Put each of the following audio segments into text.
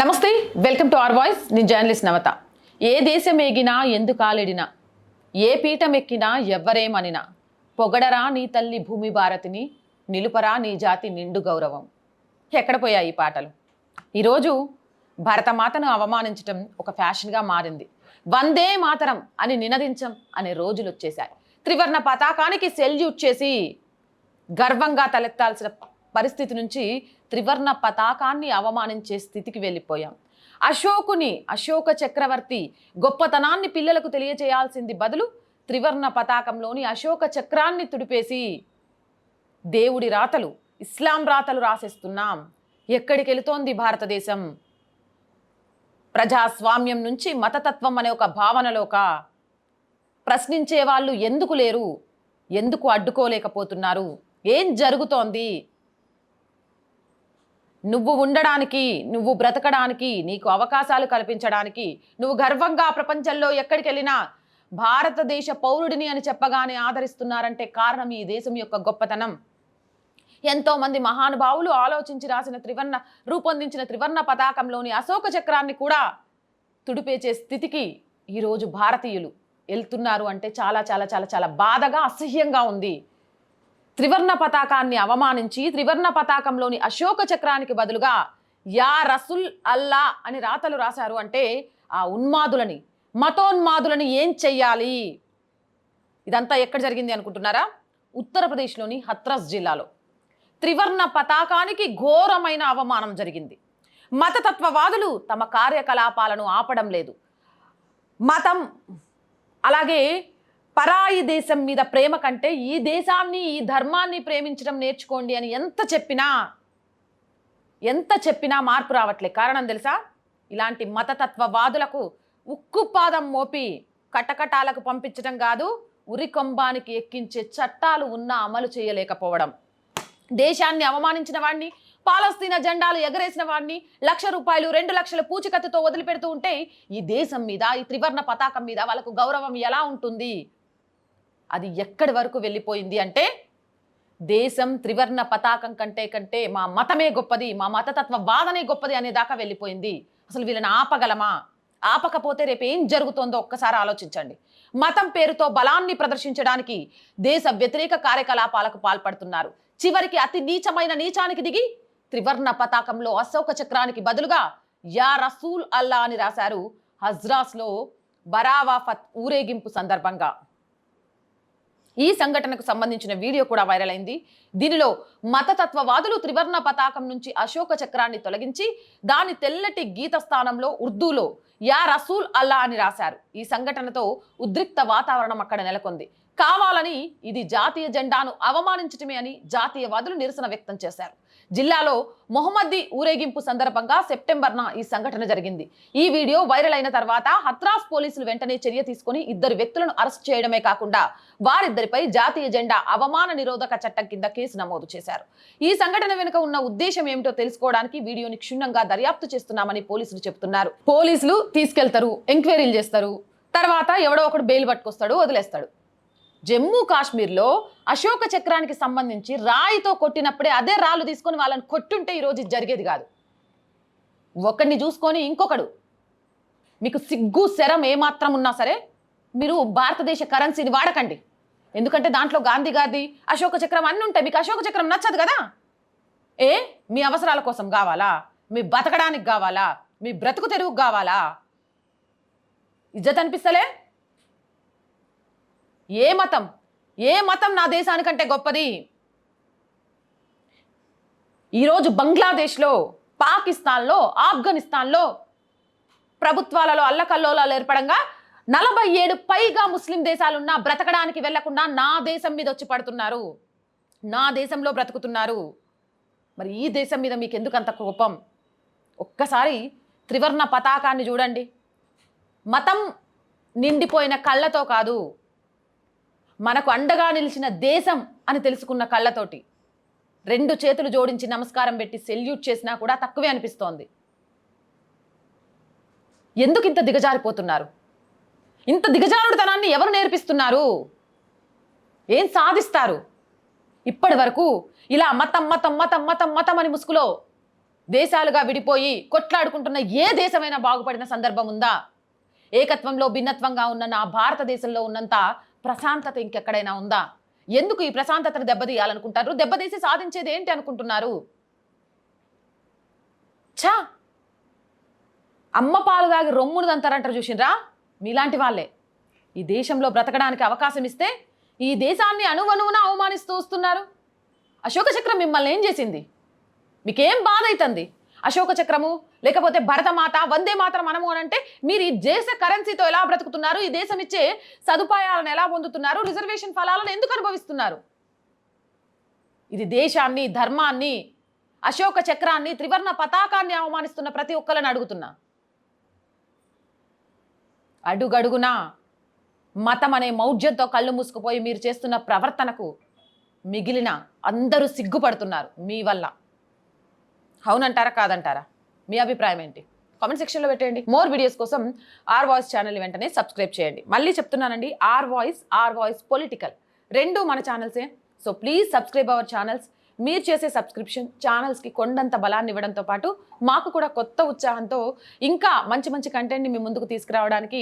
నమస్తే welcome to R voice. నేను journalist Navatha. ఏ దేశం ఎగినా ఎందుకు కాలిడినా ఏ పీఠం ఎక్కినా ఎవ్వరేమనినా? పొగడరా నీ తల్లి భూమి భారతిని నిలుపరా నీ జాతి నిండు గౌరవం. ఎక్కడ పోయాయి ఈ పాటలు? ఈరోజు భరతమాతను అవమానించటం ఒక ఫ్యాషన్గా మారింది. వందే మాతరం అని నినదించం అనే రోజులు వచ్చేసాయి త్రివర్ణ పతాకానికి సెల్యూట్ చేసి గర్వంగా తలెత్తాల్సిన పరిస్థితి నుంచి త్రివర్ణ పతాకాన్ని అవమానించే స్థితికి వెళ్ళిపోయాం. అశోకుని అశోక చక్రవర్తి గొప్పతనాన్ని పిల్లలకు తెలియజేయాల్సింది బదులు త్రివర్ణ పతాకంలోని అశోక చక్రాన్ని తుడిపేసి దేవుడి రాతలు ఇస్లాం రాతలు రాసేస్తున్నాం. ఎక్కడికి వెళుతోంది భారతదేశం? ప్రజాస్వామ్యం నుంచి మతతత్వం అనే ఒక భావనలోక. ప్రశ్నించే వాళ్ళు ఎందుకు లేరు? ఎందుకు అడ్డుకోలేకపోతున్నారు? ఏం జరుగుతోంది? నువ్వు ఉండడానికి నువ్వు బ్రతకడానికి నీకు అవకాశాలు కల్పించడానికి నువ్వు గర్వంగా ప్రపంచంలో ఎక్కడికి వెళ్ళినా భారతదేశ పౌరుడిని అని చెప్పగానే ఆదరిస్తున్నారంటే కారణం ఈ దేశం యొక్క గొప్పతనం. ఎంతో మంది మహానుభావులు ఆలోచించి రాసిన త్రివర్ణ రూపొందించిన త్రివర్ణ పతాకంలోని అశోక చక్రాన్ని కూడా తుడిపేచే స్థితికి ఈరోజు భారతీయులు వెళ్తున్నారు అంటే చాలా చాలా చాలా చాలా బాధగా అసహ్యంగా ఉంది. త్రివర్ణ పతాకాన్ని అవమానించి త్రివర్ణ పతాకంలోని అశోక చక్రానికి బదులుగా యా రసుల్ అల్లా అని రాతలు రాశారు అంటే ఆ ఉన్మాదులని మతోన్మాదులని ఏం చెయ్యాలి? ఇదంతా ఎక్కడ జరిగింది అనుకుంటున్నారా? ఉత్తరప్రదేశ్లోని హత్రస్ జిల్లాలో. త్రివర్ణ పతాకానికి ఘోరమైన అవమానం జరిగింది. మతతత్వవాదులు తమ కార్యకలాపాలను ఆపడం లేదు. మతం అలాగే పరాయి దేశం మీద ప్రేమ కంటే ఈ దేశాన్ని ఈ ధర్మాన్ని ప్రేమించడం నేర్చుకోండి అని ఎంత చెప్పినా ఎంత చెప్పినా మార్పు రావట్లే. కారణం తెలుసా? ఇలాంటి మతతత్వవాదులకు ఉక్కుపాదం మోపి కటకటాలకు పంపించడం కాదు ఉరికొంబానికి ఎక్కించే చట్టాలు ఉన్నా అమలు చేయలేకపోవడం. దేశాన్ని అవమానించిన వాడిని పాలస్తీనా జెండాలు ఎగరేసిన వాడిని లక్ష రూపాయలు రెండు లక్షల పూచికత్తుతో వదిలిపెడుతూ ఉంటే ఈ దేశం మీద ఈ త్రివర్ణ పతాకం మీద వాళ్ళకు గౌరవం ఎలా ఉంటుంది? అది ఎక్కడి వరకు వెళ్ళిపోయింది అంటే దేశం త్రివర్ణ పతాకం కంటే కంటే మా మతమే గొప్పది మా మతతత్వ వాదనే గొప్పది అనే దాకా వెళ్ళిపోయింది. అసలు వీళ్ళని ఆపగలమా? ఆపకపోతే రేపు ఏం జరుగుతోందో ఒక్కసారి ఆలోచించండి. మతం పేరుతో బలాన్ని ప్రదర్శించడానికి దేశ వ్యతిరేక కార్యకలాపాలకు పాల్పడుతున్నారు. చివరికి అతి నీచమైన నీచానికి దిగి త్రివర్ణ పతాకంలో అశోక చక్రానికి బదులుగా యా రసూల్ అల్లా అని రాశారు హజ్రాస్లో బరావాఫత్ ఊరేగింపు సందర్భంగా. ఈ సంఘటనకు సంబంధించిన వీడియో కూడా వైరల్ అయింది. దీనిలో మతతత్వవాదులు త్రివర్ణ పతాకం నుంచి అశోక చక్రాన్ని తొలగించి దాని తెల్లటి గీత స్థానంలో ఉర్దూలో యా రసూల్ అల్లా అని రాశారు. ఈ సంఘటనతో ఉద్రిక్త వాతావరణం అక్కడ నెలకొంది. కావాలని ఇది జాతీయ జెండాను అవమానించటమే అని జాతీయవాదులు నిరసన వ్యక్తం చేశారు. జిల్లాలో మొహమ్మదీ ఊరేగింపు సందర్భంగా సెప్టెంబర్న ఈ సంఘటన జరిగింది. ఈ వీడియో వైరల్ అయిన తర్వాత హత్రాస్ పోలీసులు వెంటనే చర్య తీసుకుని ఇద్దరు వ్యక్తులను అరెస్ట్ చేయడమే కాకుండా వారిద్దరిపై జాతీయ జెండా అవమాన నిరోధక చట్టం కింద కేసు నమోదు చేశారు. ఈ సంఘటన వెనుక ఉన్న ఉద్దేశం ఏమిటో తెలుసుకోవడానికి వీడియోని క్షుణ్ణంగా దర్యాప్తు చేస్తున్నామని పోలీసులు చెబుతున్నారు పోలీసులు తీసుకెళ్తారు ఎంక్వైరీలు చేస్తారు. తర్వాత ఎవడో ఒకడు బెయిల్ పట్టుకొస్తాడు వదిలేస్తాడు. జమ్మూ కాశ్మీర్లో అశోక చక్రానికి సంబంధించి రాయితో కొట్టినప్పుడే అదే రాళ్ళు తీసుకొని వాళ్ళని కొట్టుంటే ఈరోజు జరిగేది కాదు. ఒకడిని చూసుకొని ఇంకొకడు. మీకు సిగ్గు శరం ఏమాత్రం ఉన్నా సరే మీరు భారతదేశ కరెన్సీని వాడకండి. ఎందుకంటే దాంట్లో గాంధీ గారిది అశోక చక్రం అన్నీ ఉంటాయి. మీకు అశోక చక్రం నచ్చదు కదా? ఏ? మీ అవసరాల కోసం కావాలా? మీ బతకడానికి కావాలా? మీ బ్రతుకు తెరువుకు కావాలా? ఇజ్జత్ అనిపిస్తలే? ఏ మతం? ఏ మతం నా దేశానికంటే గొప్పది? ఈరోజు బంగ్లాదేశ్లో పాకిస్తాన్లో ఆఫ్ఘనిస్తాన్లో ప్రభుత్వాలలో అల్లకల్లోలాలు ఏర్పడంగా నలభై ఏడు పైగా ముస్లిం దేశాలున్నా బ్రతకడానికి వెళ్ళకుండా నా దేశం మీద వచ్చి పడుతున్నారు. నా దేశంలో బ్రతుకుతున్నారు. మరి ఈ దేశం మీద మీకు ఎందుకు అంత కోపం? ఒక్కసారి త్రివర్ణ పతాకాన్ని చూడండి. మతం నిండిపోయిన కళ్ళతో కాదు మనకు అండగా నిలిచిన దేశం అని తెలుసుకున్న కళ్ళతోటి రెండు చేతులు జోడించి నమస్కారం పెట్టి సెల్యూట్ చేసినా కూడా తక్కువే అనిపిస్తోంది. ఎందుకు ఇంత దిగజారిపోతున్నారు? ఇంత దిగజారుడుతనాన్ని ఎవరు నేర్పిస్తున్నారు? ఏం సాధిస్తారు? ఇప్పటి వరకు ఇలా మతం మతం మతం మతం మతం అని ముసుగులో దేశాలుగా విడిపోయి కొట్లాడుకుంటున్న ఏ దేశమైనా బాగుపడిన సందర్భం ఉందా? ఏకత్వంలో భిన్నత్వంగా ఉన్న నా భారతదేశంలో ఉన్నంత ప్రశాంతత ఇంకెక్కడైనా ఉందా? ఎందుకు ఈ ప్రశాంతతను దెబ్బతీయాలనుకుంటారు? దెబ్బతీసి సాధించేది ఏంటి అనుకుంటున్నారు? ఛా! అమ్మ పాలు దాగి రొమ్మును దంతారంటారు చూసిండ్రా మీలాంటి వాళ్ళే. ఈ దేశంలో బ్రతకడానికి అవకాశం ఇస్తే ఈ దేశాన్ని అణువణువున అవమానిస్తూ వస్తున్నారు. అశోక చక్రం మిమ్మల్ని ఏం చేసింది? మీకేం బాధ అవుతుంది అశోక చక్రము లేకపోతే భరతమాత వందే మాత్రం మనము అని అంటే మీరు ఈ దేశ కరెన్సీతో ఎలా బ్రతుకుతున్నారు? ఈ దేశం ఇచ్చే సదుపాయాలను ఎలా పొందుతున్నారు? రిజర్వేషన్ ఫలాలను ఎందుకు అనుభవిస్తున్నారు? ఇది దేశాన్ని ధర్మాన్ని అశోక చక్రాన్ని త్రివర్ణ పతాకాన్ని అవమానిస్తున్న ప్రతి ఒక్కరిని అడుగుతున్నా. అడుగడుగునా మతం అనే మౌఢ్యంతో కళ్ళు మూసుకుపోయి మీరు చేస్తున్న ప్రవర్తనకు మిగిలిన అందరూ సిగ్గుపడుతున్నారు మీ వల్ల. అవునంటారా? కాదంటారా? మీ అభిప్రాయం ఏంటి? కామెంట్ సెక్షన్లో పెట్టండి మోర్ వీడియోస్ కోసం ఆర్ వాయిస్ ఛానల్ వెంటనే సబ్స్క్రైబ్ చేయండి. మళ్ళీ చెప్తున్నానండి R voice R voice political రెండు మన ఛానల్సే so please subscribe our channels మీరు చేసే సబ్స్క్రిప్షన్ ఛానల్స్కి కొండంత బలాన్ని ఇవ్వడంతో పాటు మాకు కూడా కొత్త ఉత్సాహంతో ఇంకా మంచి మంచి కంటెంట్ని మీ ముందుకు తీసుకురావడానికి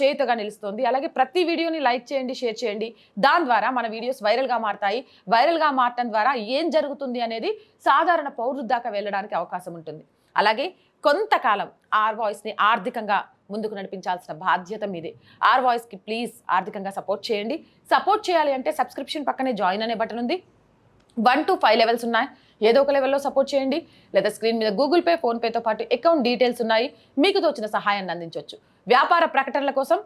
చేయుతగా నిలుస్తుంది. అలాగే ప్రతి వీడియోని లైక్ చేయండి షేర్ చేయండి. దాని ద్వారా మన వీడియోస్ వైరల్గా మారతాయి. వైరల్గా మారటం ద్వారా ఏం జరుగుతుంది అనేది సాధారణ పౌరుల దాకా వెళ్ళడానికి అవకాశం ఉంటుంది. అలాగే కొంతకాలం ఆర్ వాయిస్ని ఆర్థికంగా ముందుకు నడిపించాల్సిన బాధ్యత మీదే. ఆర్ వాయిస్కి ప్లీజ్ ఆర్థికంగా సపోర్ట్ చేయండి. సపోర్ట్ చేయాలి అంటే సబ్స్క్రిప్షన్ పక్కనే జాయిన్ అనే బటన్ ఉంది. వన్ టు ఫైవ్ లెవెల్స్ ఉన్నాయి. ఏదో ఒక లెవెల్లో సపోర్ట్ చేయండి. లేదా స్క్రీన్ మీద గూగుల్ పే ఫోన్పేతో పాటు అకౌంట్ డీటెయిల్స్ ఉన్నాయి. మీకు తోచిన సహాయాన్ని అందించవచ్చు వ్యాపార ప్రకటనల కోసం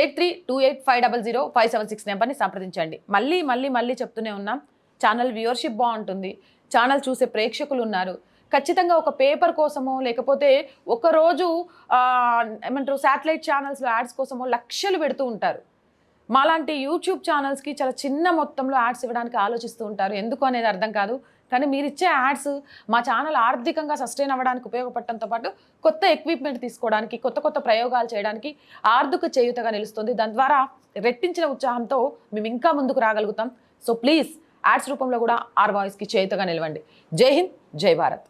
eight three two eight five double zero five seven six నెంబర్ని సంప్రదించండి. మళ్ళీ మళ్ళీ మళ్ళీ చెప్తూనే ఉన్నాం. ఛానల్ వ్యూవర్షిప్ బాగుంటుంది. ఛానల్ చూసే ప్రేక్షకులు ఉన్నారు. ఖచ్చితంగా ఒక పేపర్ కోసమో లేకపోతే ఒకరోజు ఏమంటారు శాటిలైట్ ఛానల్స్లో యాడ్స్ కోసమో లక్షలు పెడుతూ ఉంటారు. మాలాంటి యూట్యూబ్ ఛానల్స్కి చాలా చిన్న మొత్తంలో యాడ్స్ ఇవ్వడానికి ఆలోచిస్తూ ఉంటారు. ఎందుకు అనేది అర్థం కాదు. కానీ మీరు ఇచ్చే యాడ్స్ మా ఛానల్ ఆర్థికంగా సస్టైన్ అవ్వడానికి ఉపయోగపడటంతో పాటు కొత్త ఎక్విప్మెంట్ తీసుకోవడానికి కొత్త కొత్త ప్రయోగాలు చేయడానికి ఆర్థిక చేయుతగా నిలుస్తుంది. దాని ద్వారా రెట్టించిన ఉత్సాహంతో మేము ఇంకా ముందుకు రాగలుగుతాం. సో ప్లీజ్ యాడ్స్ రూపంలో కూడా ఆర్ వాయిస్కి చేయుతగా నిలవండి. జై హింద్ జై భారత్.